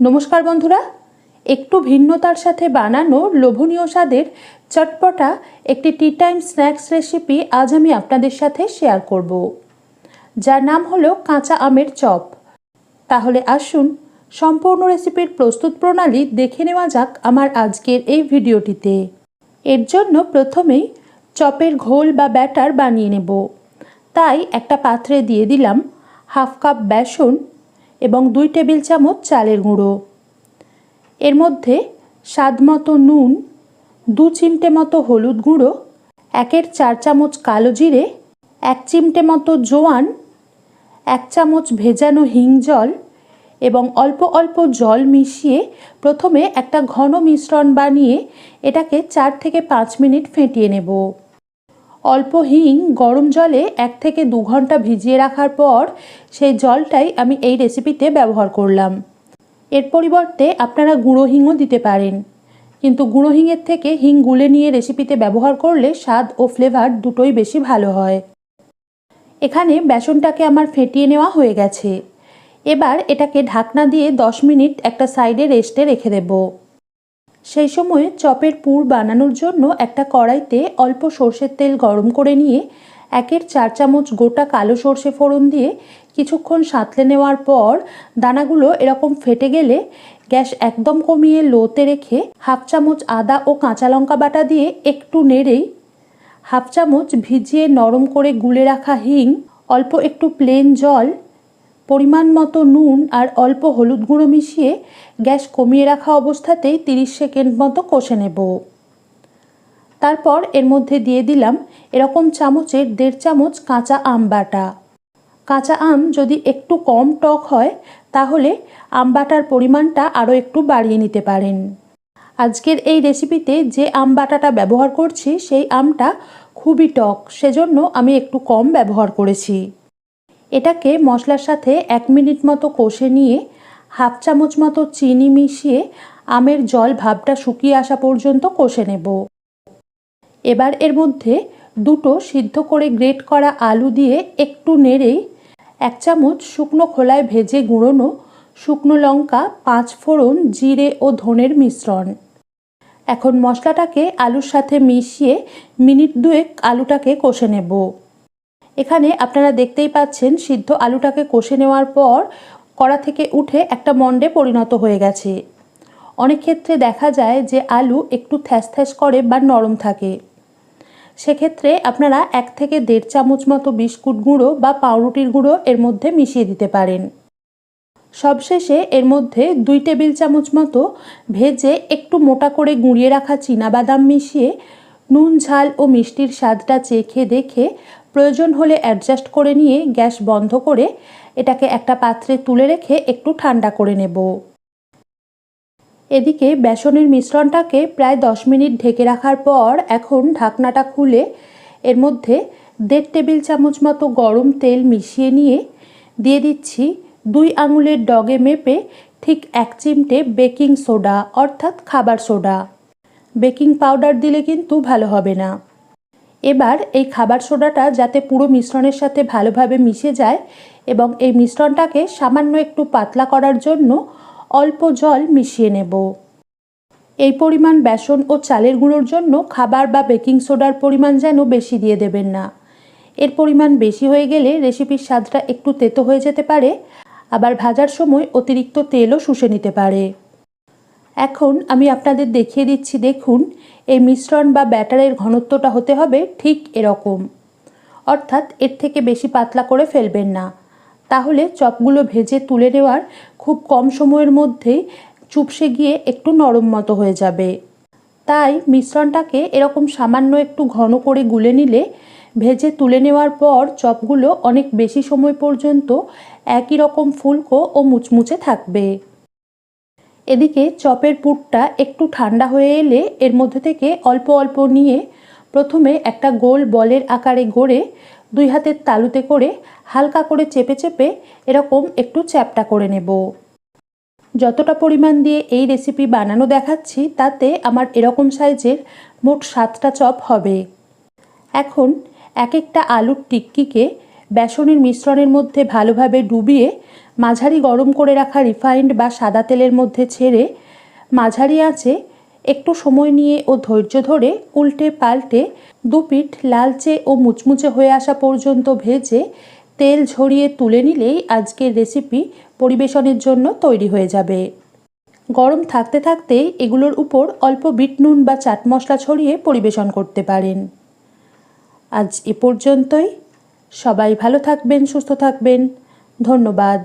নমস্কার বন্ধুরা, একটু ভিন্নতার সাথে বানানো লোভনীয় স্বাদের চটপটা একটি টি টাইম স্ন্যাক্স রেসিপি আজ আমি আপনাদের সাথে শেয়ার করব। যার নাম হলো কাঁচা আমের চপ। তাহলে আসুন, সম্পূর্ণ রেসিপির প্রস্তুত প্রণালী দেখে নেওয়া যাক আমার আজকের এই ভিডিওটিতে। এর জন্য প্রথমেই চপের ঘোল বা ব্যাটার বানিয়ে নেব। তাই একটা পাত্রে দিয়ে দিলাম হাফ কাপ বেসন এবং দুই টেবিল চামচ চালের গুঁড়ো। এর মধ্যে স্বাদ মতো নুন, দু চিমটে মতো হলুদ গুঁড়ো, একের চার চামচ কালো জিরে, এক চিমটে মতো জোয়ান, এক চামচ ভেজানো হিং জল এবং অল্প অল্প জল মিশিয়ে প্রথমে একটা ঘন মিশ্রণ বানিয়ে এটাকে চার থেকে পাঁচ মিনিট ফেটিয়ে নেব। অল্প হিং গরম জলে এক থেকে দু ঘণ্টা ভিজিয়ে রাখার পর সেই জলটাই আমি এই রেসিপিতে ব্যবহার করলাম। এর পরিবর্তে আপনারা গুঁড়ো হিংও দিতে পারেন। কিন্তু গুঁড়ো হিংয়ের থেকে হিং গুলে নিয়ে রেসিপিতে ব্যবহার করলে স্বাদ ও ফ্লেভার দুটোই বেশি ভালো হয়। এখানে বেসনটাকে আমার ফেটিয়ে নেওয়া হয়ে গেছে। এবার এটাকে ঢাকনা দিয়ে দশ মিনিট একটা সাইডে রেস্টে রেখে দেব। সেই সময় চপের পুর বানানোর জন্য একটা কড়াইতে অল্প সর্ষের তেল গরম করে নিয়ে একের চার চামচ গোটা কালো সর্ষে ফোড়ন দিয়ে কিছুক্ষণ সাঁতলে নেওয়ার পর দানাগুলো এরকম ফেটে গেলে গ্যাস একদম কমিয়ে লোতে রেখে হাফ চামচ আদা ও কাঁচা লঙ্কা বাটা দিয়ে একটু নেড়েই হাফ চামচ ভিজিয়ে নরম করে গুলে রাখা হিং, অল্প একটু প্লেন জল পরিমাণ মতো নুন আর অল্প হলুদ গুঁড়ো মিশিয়ে গ্যাস কমিয়ে রাখা অবস্থাতেই তিরিশ সেকেন্ড মতো কষে নেব। তারপর এর মধ্যে দিয়ে দিলাম এরকম চামচের দেড় চামচ কাঁচা আম বাটা। কাঁচা আম যদি একটু কম টক হয়, তাহলে আম বাটার পরিমাণটা আরও একটু বাড়িয়ে নিতে পারেন। আজকের এই রেসিপিতে যে আম বাটাটা ব্যবহার করছি, সেই আমটা খুবই টক, সেজন্য আমি একটু কম ব্যবহার করেছি। এটাকে মশলার সাথে এক মিনিট মতো কষে নিয়ে হাফ চামচ মতো চিনি মিশিয়ে আমের জল ভাবটা শুকিয়ে আসা পর্যন্ত কষে নেব। এবার এর মধ্যে দুটো সিদ্ধ করে গ্রেট করা আলু দিয়ে একটু নেড়েই এক চামচ শুকনো খোলায় ভেজে গুঁড়োনো শুকনো লঙ্কা, পাঁচ ফোড়ন, জিরে ও ধনের মিশ্রণ। এখন মশলাটাকে আলুর সাথে মিশিয়ে মিনিট দুয়েক আলুটাকে কষে নেব। এখানে আপনারা দেখতেই পাচ্ছেন সিদ্ধ আলুটাকে কষে নেওয়ার পর কড়া থেকে উঠে একটা মণ্ডে পরিণত হয়ে গেছে। অনেক ক্ষেত্রে দেখা যায় যে আলু একটু থ্যাস থ্যাস করে বা নরম থাকে। সেক্ষেত্রে আপনারা এক থেকে দেড় চামচ মতো বিস্কুট গুঁড়ো বা পাউরুটির গুঁড়ো এর মধ্যে মিশিয়ে দিতে পারেন। সবশেষে এর মধ্যে দুই টেবিল চামচ মতো ভেজে একটু মোটা করে গুঁড়িয়ে রাখা বাদাম মিশিয়ে নুন, ঝাল ও মিষ্টির স্বাদটা চেখে দেখে প্রয়োজন হলে অ্যাডজাস্ট করে নিয়ে গ্যাস বন্ধ করে এটাকে একটা পাত্রে তুলে রেখে একটু ঠান্ডা করে নেব। এদিকে বেসনের মিশ্রণটাকে প্রায় দশ মিনিট ঢেকে রাখার পর এখন ঢাকনাটা খুলে এর মধ্যে দেড় টেবিল চামচ মতো গরম তেল মিশিয়ে নিয়ে দিয়ে দিচ্ছি দুই আঙুলের ডগে মেপে ঠিক এক চিমটে বেকিং সোডা, অর্থাৎ খাবার সোডা। বেকিং পাউডার দিলে কিন্তু ভালো হবে না। এবার এই খাবার সোডাটা যাতে পুরো মিশ্রণের সাথে ভালোভাবে মিশে যায় এবং এই মিশ্রণটাকে সামান্য একটু পাতলা করার জন্য অল্প জল মিশিয়ে নেব। এই পরিমাণ বেসন ও চালের গুঁড়োর জন্য খাবার বা বেকিং সোডার পরিমাণ যেন বেশি দিয়ে দেবেন না। এর পরিমাণ বেশি হয়ে গেলে রেসিপির স্বাদটা একটু তেতো হয়ে যেতে পারে, আবার ভাজার সময় অতিরিক্ত তেলও শুষে নিতে পারে। এখন আমি আপনাদের দেখিয়ে দিচ্ছি, দেখুন, এই মিশ্রণ বা ব্যাটারের ঘনত্বটা হতে হবে ঠিক এরকম। অর্থাৎ এর থেকে বেশি পাতলা করে ফেলবেন না। তাহলে চপগুলো ভেজে তুলে নেওয়ার খুব কম সময়ের মধ্যেই চুপসে গিয়ে একটু নরম মতো হয়ে যাবে। তাই মিশ্রণটাকে এরকম সামান্য একটু ঘন করে গুলে নিলে ভেজে তুলে নেওয়ার পর চপগুলো অনেক বেশি সময় পর্যন্ত একই রকম ফুলকো ও মুচমুচে থাকবে। এদিকে চপের পুরটা একটু ঠান্ডা হয়ে এলে এর মধ্যে থেকে অল্প অল্প নিয়ে প্রথমে একটা গোল বলের আকারে গড়ে দুই হাতের তালুতে করে হালকা করে চেপে চেপে এরকম একটু চ্যাপটা করে নেব। যতটা পরিমাণ দিয়ে এই রেসিপি বানানো দেখাচ্ছি, তাতে আমার এরকম সাইজের মোট সাতটা চপ হবে। এখন এক একটা আলুর টিক্কিকে বেসনের মিশ্রণের মধ্যে ভালোভাবে ডুবিয়ে মাঝারি গরম করে রাখা রিফাইন্ড বা সাদা তেলের মধ্যে ছেড়ে মাঝারি আঁচে একটু সময় নিয়ে ও ধৈর্য ধরে উল্টে পাল্টে দুপিঠ লালচে ও মুচমুচে হয়ে আসা পর্যন্ত ভেজে তেল ঝরিয়ে তুলে নিলেই আজকের রেসিপি পরিবেশনের জন্য তৈরি হয়ে যাবে। গরম থাকতে থাকতে এগুলোর উপর অল্প বিট নুন বা চাট মশলা ছড়িয়ে পরিবেশন করতে পারেন। আজ এ পর্যন্তই। সবাই ভালো থাকবেন, সুস্থ থাকবেন। ধন্যবাদ।